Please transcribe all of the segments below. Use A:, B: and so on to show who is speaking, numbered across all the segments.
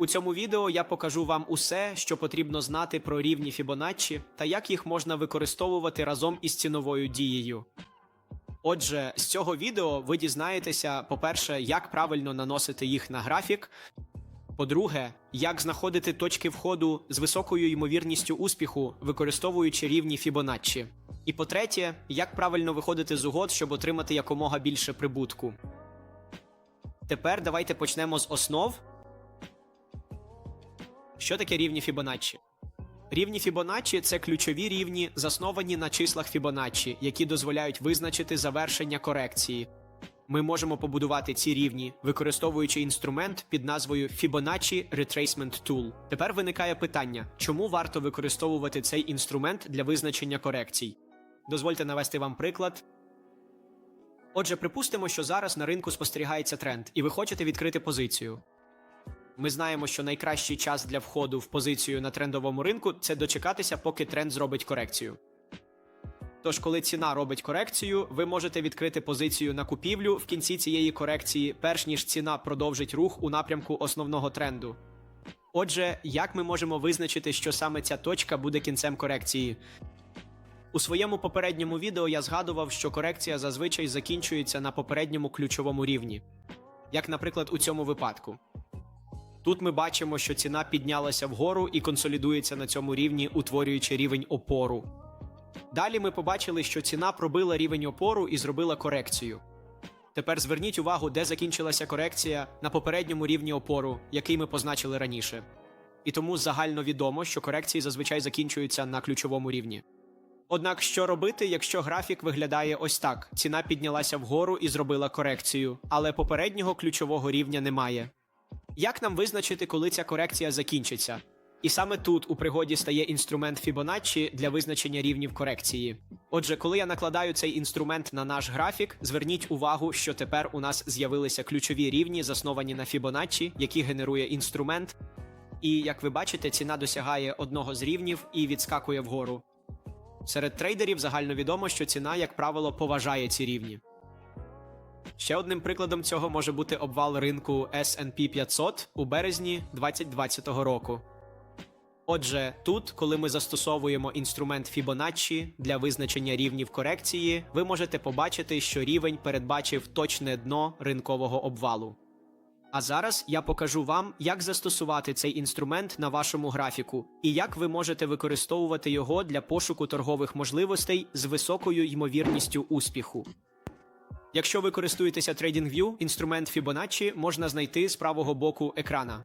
A: У цьому відео я покажу вам усе, що потрібно знати про рівні Фібоначчі та як їх можна використовувати разом із ціновою дією. Отже, з цього відео ви дізнаєтеся, по-перше, як правильно наносити їх на графік. По-друге, як знаходити точки входу з високою ймовірністю успіху, використовуючи рівні Фібоначчі. І по-третє, як правильно виходити з угод, щоб отримати якомога більше прибутку. Тепер давайте почнемо з основ. Що таке рівні Фібоначчі? Рівні Фібоначчі це ключові рівні, засновані на числах Фібоначчі, які дозволяють визначити завершення корекції. Ми можемо побудувати ці рівні, використовуючи інструмент під назвою Fibonacci Retracement Tool. Тепер виникає питання, чому варто використовувати цей інструмент для визначення корекцій. Дозвольте навести вам приклад. Отже, припустимо, що зараз на ринку спостерігається тренд, і ви хочете відкрити позицію. Ми знаємо, що найкращий час для входу в позицію на трендовому ринку це дочекатися, поки тренд зробить корекцію. Тож, коли ціна робить корекцію, ви можете відкрити позицію на купівлю в кінці цієї корекції, перш ніж ціна продовжить рух у напрямку основного тренду. Отже, як ми можемо визначити, що саме ця точка буде кінцем корекції? У своєму попередньому відео я згадував, що корекція зазвичай закінчується на попередньому ключовому рівні, як, наприклад, у цьому випадку. Тут ми бачимо, що ціна піднялася вгору і консолідується на цьому рівні, утворюючи рівень опору. Далі ми побачили, що ціна пробила рівень опору і зробила корекцію. Тепер зверніть увагу, де закінчилася корекція на попередньому рівні опору, який ми позначили раніше. І тому загально відомо, що корекції зазвичай закінчуються на ключовому рівні. Однак, що робити, якщо графік виглядає ось так: ціна піднялася вгору і зробила корекцію, але попереднього ключового рівня немає. Як нам визначити, коли ця корекція закінчиться? І саме тут у пригоді стає інструмент Fibonacci для визначення рівнів корекції. Отже, коли я накладаю цей інструмент на наш графік, зверніть увагу, що тепер у нас з'явилися ключові рівні, засновані на Fibonacci, які генерує інструмент. І як ви бачите, ціна досягає одного з рівнів і відскакує вгору. Серед трейдерів загальновідомо, що ціна, як правило, поважає ці рівні. Ще одним прикладом цього може бути обвал ринку S&P 500 у березні 2020 року. Отже, тут, коли ми застосовуємо інструмент Fibonacci для визначення рівнів корекції, ви можете побачити, що рівень передбачив точне дно ринкового обвалу. А зараз я покажу вам, як застосувати цей інструмент на вашому графіку і як ви можете використовувати його для пошуку торгових можливостей з високою ймовірністю успіху. Якщо ви користуєтеся TradingView, інструмент Fibonacci можна знайти з правого боку екрана.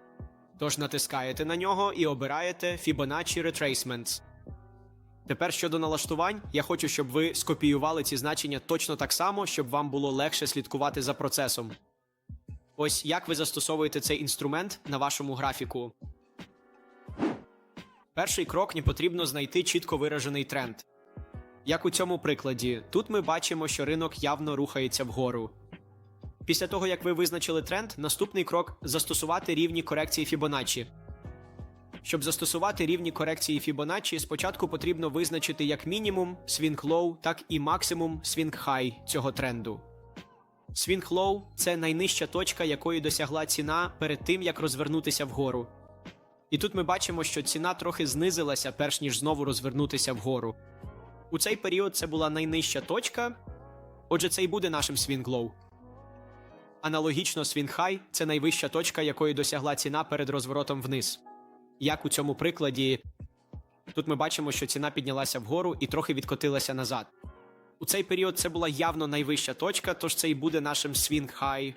A: Тож натискаєте на нього і обираєте Fibonacci Retracements. Тепер щодо налаштувань, я хочу, щоб ви скопіювали ці значення точно так само, щоб вам було легше слідкувати за процесом. Ось як ви застосовуєте цей інструмент на вашому графіку. Перший крок не потрібно знайти чітко виражений тренд. Як у цьому прикладі, тут ми бачимо, що ринок явно рухається вгору. Після того, як ви визначили тренд, наступний крок застосувати рівні корекції Fibonacci. Щоб застосувати рівні корекції Fibonacci, спочатку потрібно визначити як мінімум swing low, так і максимум swing high цього тренду. Swing low – це найнижча точка, якої досягла ціна перед тим, як розвернутися вгору. І тут ми бачимо, що ціна трохи знизилася, перш ніж знову розвернутися вгору. У цей період це була найнижча точка, отже, це і буде нашим low. Аналогічно high – це найвища точка, якої досягла ціна перед розворотом вниз. Як у цьому прикладі, тут ми бачимо, що ціна піднялася вгору і трохи відкотилася назад. У цей період це була явно найвища точка, тож це і буде нашим high.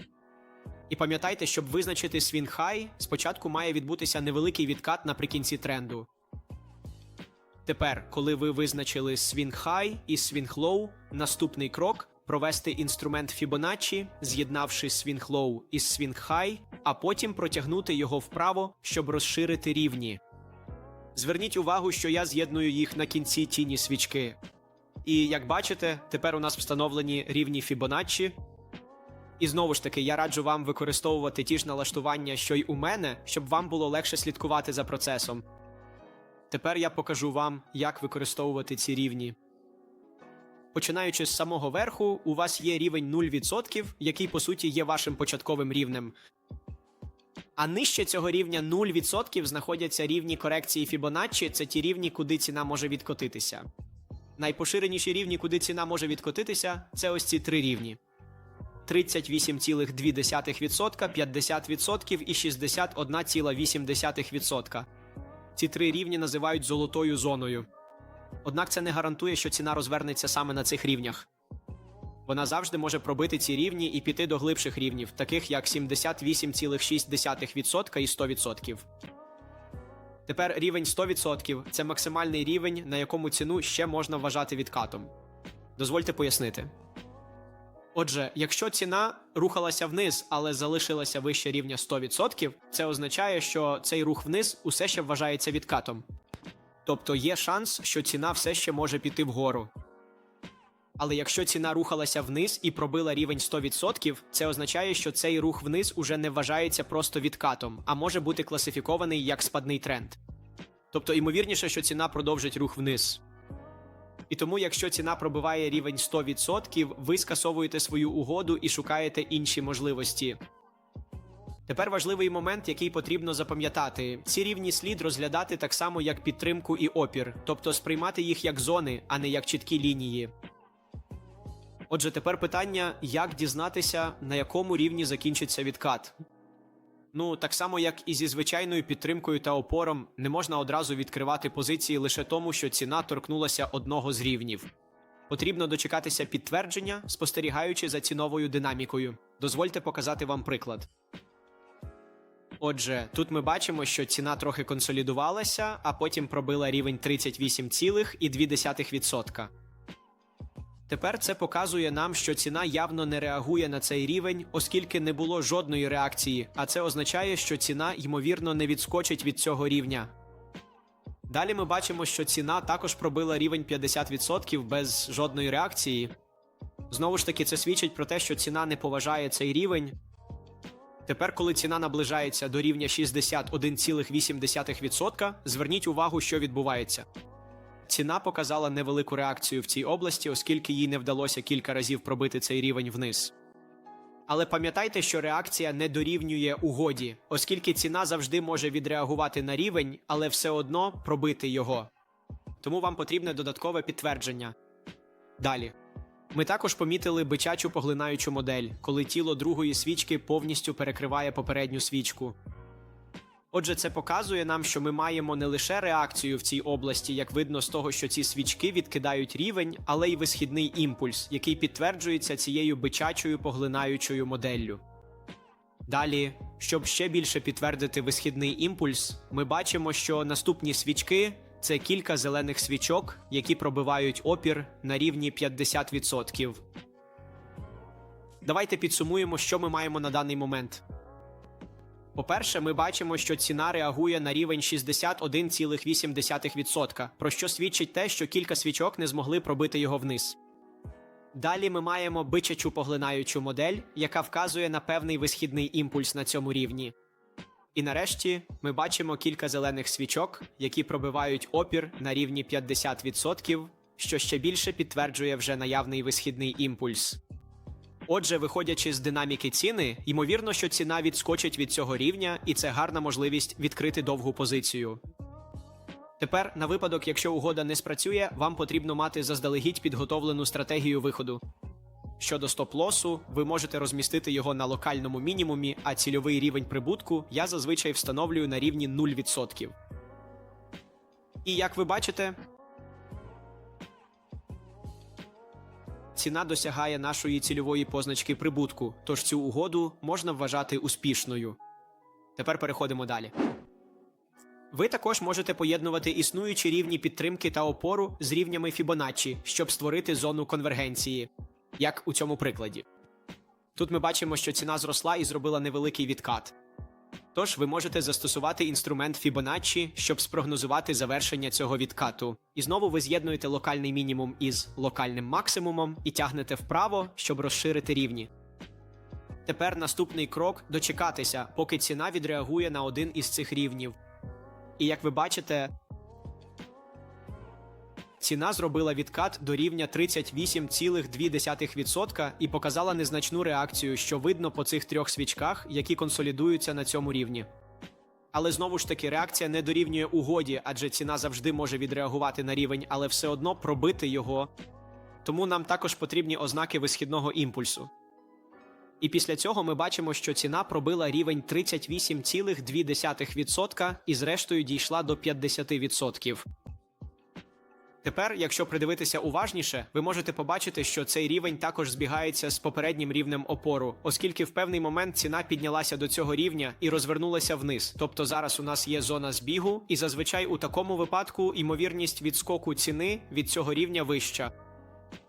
A: І пам'ятайте, щоб визначити high, спочатку має відбутися невеликий відкат наприкінці тренду. Тепер, коли ви визначили swing high і swing low, наступний крок провести інструмент Fibonacci, з'єднавши swing low із swing high, а потім протягнути його вправо, щоб розширити рівні. Зверніть увагу, що я з'єдную їх на кінці тіні свічки. І як бачите, тепер у нас встановлені рівні Fibonacci. І знову ж таки, я раджу вам використовувати ті ж налаштування, що й у мене, щоб вам було легше слідкувати за процесом. Тепер я покажу вам, як використовувати ці рівні. Починаючи з самого верху, у вас є рівень 0%, який по суті є вашим початковим рівнем. А нижче цього рівня 0% знаходяться рівні корекції Фібоначчі, це ті рівні, куди ціна може відкотитися. Найпоширеніші рівні, куди ціна може відкотитися, це ось ці три рівні: 38,2%, 50% і 61,8%. Ці три рівні називають золотою зоною. Однак це не гарантує, що ціна розвернеться саме на цих рівнях. Вона завжди може пробити ці рівні і піти до глибших рівнів, таких як 78,6% і 100%. Тепер рівень 100% це максимальний рівень, на якому ціну ще можна вважати відкатом. Дозвольте пояснити. Отже, якщо ціна рухалася вниз, але залишилася вище рівня 100%, це означає, що цей рух вниз усе ще вважається відкатом. Тобто є шанс, що ціна все ще може піти вгору. Але якщо ціна рухалася вниз і пробила рівень 100%, це означає, що цей рух вниз уже не вважається просто відкатом, а може бути класифікований як спадний тренд. Тобто, ймовірніше, що ціна продовжить рух вниз. І тому, якщо ціна пробиває рівень 100%, ви скасовуєте свою угоду і шукаєте інші можливості. Тепер важливий момент, який потрібно запам'ятати: ці рівні слід розглядати так само, як підтримку і опір, тобто сприймати їх як зони, а не як чіткі лінії. Отже, тепер питання, як дізнатися, на якому рівні закінчиться відкат. Ну, так само, як і зі звичайною підтримкою та опором, не можна одразу відкривати позиції лише тому, що ціна торкнулася одного з рівнів. Потрібно дочекатися підтвердження, спостерігаючи за ціновою динамікою. Дозвольте показати вам приклад. Отже, тут ми бачимо, що ціна трохи консолідувалася, а потім пробила рівень 38,2%. Тепер це показує нам, що ціна явно не реагує на цей рівень, оскільки не було жодної реакції, а це означає, що ціна ймовірно не відскочить від цього рівня. Далі ми бачимо, що ціна також пробила рівень 50% без жодної реакції. Знову ж таки, це свідчить про те, що ціна не поважає цей рівень. Тепер, коли ціна наближається до рівня 61,8%, зверніть увагу, що відбувається. Ціна показала невелику реакцію в цій області, оскільки їй не вдалося кілька разів пробити цей рівень вниз. Але пам'ятайте, що реакція не дорівнює угоді, оскільки ціна завжди може відреагувати на рівень, але все одно пробити його. Тому вам потрібне додаткове підтвердження. Далі. Ми також помітили бичачу поглинаючу модель, коли тіло другої свічки повністю перекриває попередню свічку. Отже, це показує нам, що ми маємо не лише реакцію в цій області, як видно з того, що ці свічки відкидають рівень, але й висхідний імпульс, який підтверджується цією бичачою поглинаючою моделлю. Далі, щоб ще більше підтвердити висхідний імпульс, ми бачимо, що наступні свічки це кілька зелених свічок, які пробивають опір на рівні 50%. Давайте підсумуємо, що ми маємо на даний момент. По-перше, ми бачимо, що ціна реагує на рівень 61,8%, про що свідчить те, що кілька свічок не змогли пробити його вниз. Далі ми маємо бичачу поглинаючу модель, яка вказує на певний висхідний імпульс на цьому рівні. І нарешті ми бачимо кілька зелених свічок, які пробивають опір на рівні 50%, що ще більше підтверджує вже наявний висхідний імпульс. Отже, виходячи з динаміки ціни, ймовірно, що ціна відскочить від цього рівня, і це гарна можливість відкрити довгу позицію. Тепер, на випадок, якщо угода не спрацює, вам потрібно мати заздалегідь підготовлену стратегію виходу. Щодо стоп-лосу, ви можете розмістити його на локальному мінімумі, а цільовий рівень прибутку я зазвичай встановлюю на рівні 0%. І як ви бачите, ціна досягає нашої цільової позначки прибутку, тож цю угоду можна вважати успішною. Тепер переходимо далі. Ви також можете поєднувати існуючі рівні підтримки та опору з рівнями Фібоначчі, щоб створити зону конвергенції, як у цьому прикладі. Тут ми бачимо, що ціна зросла і зробила невеликий відкат. Тож ви можете застосувати інструмент Fibonacci, щоб спрогнозувати завершення цього відкату. І знову ви з'єднуєте локальний мінімум із локальним максимумом і тягнете вправо, щоб розширити рівні. Тепер наступний крок дочекатися, поки ціна відреагує на один із цих рівнів. І як ви бачите, ціна зробила відкат до рівня 38,2% і показала незначну реакцію, що видно по цих трьох свічках, які консолідуються на цьому рівні. Але знову ж таки реакція не дорівнює угоді, адже ціна завжди може відреагувати на рівень, але все одно пробити його. Тому нам також потрібні ознаки висхідного імпульсу. І після цього ми бачимо, що ціна пробила рівень 38,2% і зрештою дійшла до 50%. Тепер, якщо придивитися уважніше, ви можете побачити, що цей рівень також збігається з попереднім рівнем опору, оскільки в певний момент ціна піднялася до цього рівня і розвернулася вниз. Тобто зараз у нас є зона збігу, і зазвичай у такому випадку ймовірність відскоку ціни від цього рівня вища.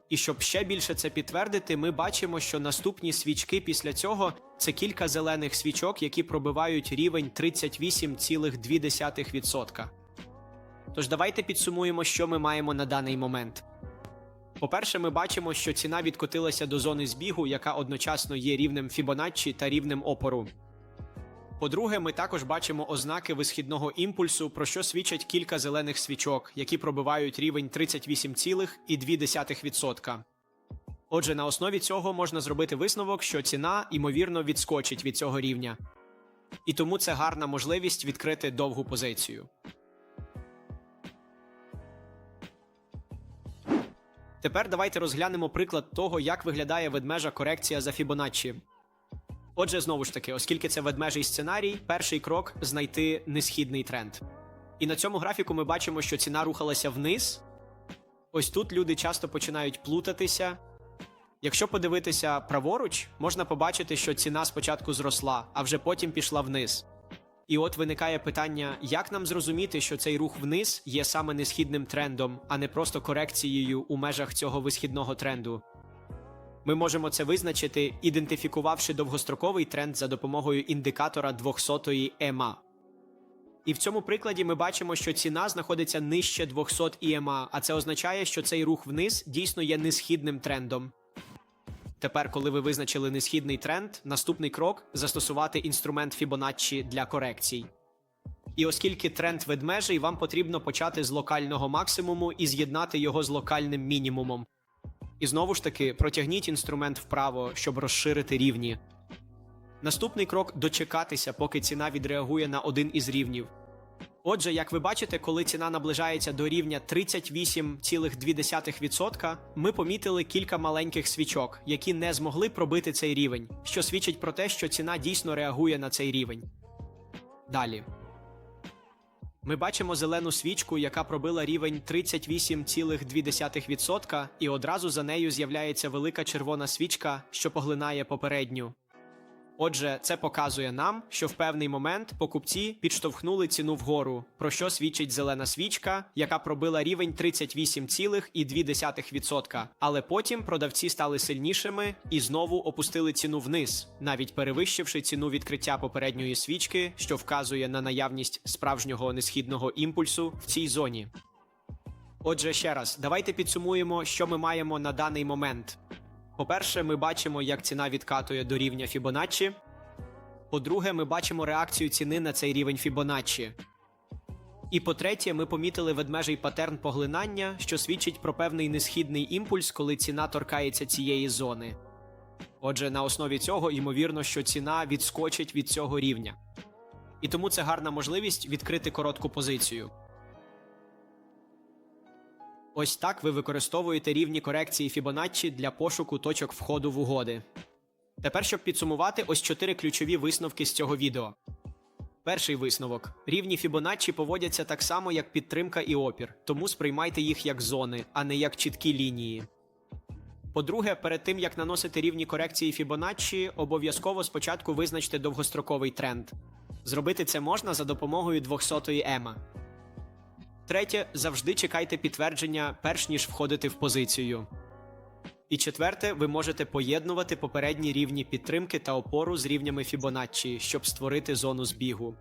A: І щоб ще більше це підтвердити, ми бачимо, що наступні свічки після цього це кілька зелених свічок, які пробивають рівень 38,2%. Тож давайте підсумуємо, що ми маємо на даний момент. По-перше, ми бачимо, що ціна відкотилася до зони збігу, яка одночасно є рівнем Фібоначчі та рівнем опору. По-друге, ми також бачимо ознаки висхідного імпульсу, про що свідчать кілька зелених свічок, які пробивають рівень 38,2%. Отже, на основі цього можна зробити висновок, що ціна ймовірно відскочить від цього рівня. І тому це гарна можливість відкрити довгу позицію. Тепер давайте розглянемо приклад того, як виглядає ведмежа корекція за Фібоначчі. Отже, знову ж таки, оскільки це ведмежий сценарій, перший крок знайти несхідний тренд. І на цьому графіку ми бачимо, що ціна рухалася вниз. Ось тут люди часто починають плутатися. Якщо подивитися праворуч, можна побачити, що ціна спочатку зросла, а вже потім пішла вниз. І от виникає питання, як нам зрозуміти, що цей рух вниз є саме несхідним трендом, а не просто корекцією у межах цього висхідного тренду. Ми можемо це визначити, ідентифікувавши довгостроковий тренд за допомогою індикатора 200-ї ЕМА. І в цьому прикладі ми бачимо, що ціна знаходиться нижче 200 ІМА, а це означає, що цей рух вниз дійсно є несхідним трендом. Тепер, коли ви визначили несхідний тренд, наступний крок застосувати інструмент Fibonacci для корекцій. І оскільки тренд ведмежий, вам потрібно почати з локального максимуму і з'єднати його з локальним мінімумом. І знову ж таки протягніть інструмент вправо, щоб розширити рівні. Наступний крок дочекатися, поки ціна відреагує на один із рівнів. Отже, як ви бачите, коли ціна наближається до рівня 38,2%, ми помітили кілька маленьких свічок, які не змогли пробити цей рівень, що свідчить про те, що ціна дійсно реагує на цей рівень. Далі. Ми бачимо зелену свічку, яка пробила рівень 38,2%, і одразу за нею з'являється велика червона свічка, що поглинає попередню. Отже, це показує нам, що в певний момент покупці підштовхнули ціну вгору, про що свідчить зелена свічка, яка пробила рівень 38,2%. Але потім продавці стали сильнішими і знову опустили ціну вниз, навіть перевищивши ціну відкриття попередньої свічки, що вказує на наявність справжнього несхідного імпульсу в цій зоні. Отже, ще раз, давайте підсумуємо, що ми маємо на даний момент. По-перше, ми бачимо, як ціна відкатує до рівня Фібоначчі. По-друге, ми бачимо реакцію ціни на цей рівень Фібоначчі. І по-третє, ми помітили ведмежий патерн поглинання, що свідчить про певний несхідний імпульс, коли ціна торкається цієї зони. Отже, на основі цього ймовірно, що ціна відскочить від цього рівня. І тому це гарна можливість відкрити коротку позицію. Ось так ви використовуєте рівні корекції Fibonacci для пошуку точок входу в угоди. Тепер, щоб підсумувати, ось чотири ключові висновки з цього відео. Перший висновок: рівні Fibonacci поводяться так само, як підтримка і опір, тому сприймайте їх як зони, а не як чіткі лінії. По-друге, перед тим як наносити рівні корекції Fibonacci, обов'язково спочатку визначте довгостроковий тренд. Зробити це можна за допомогою 200-ї ема. Третє, завжди чекайте підтвердження, перш ніж входити в позицію. І четверте, ви можете поєднувати попередні рівні підтримки та опору з рівнями Фібоначчі, щоб створити зону збігу.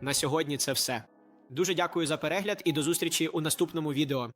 A: На сьогодні це все. Дуже дякую за перегляд і до зустрічі у наступному відео.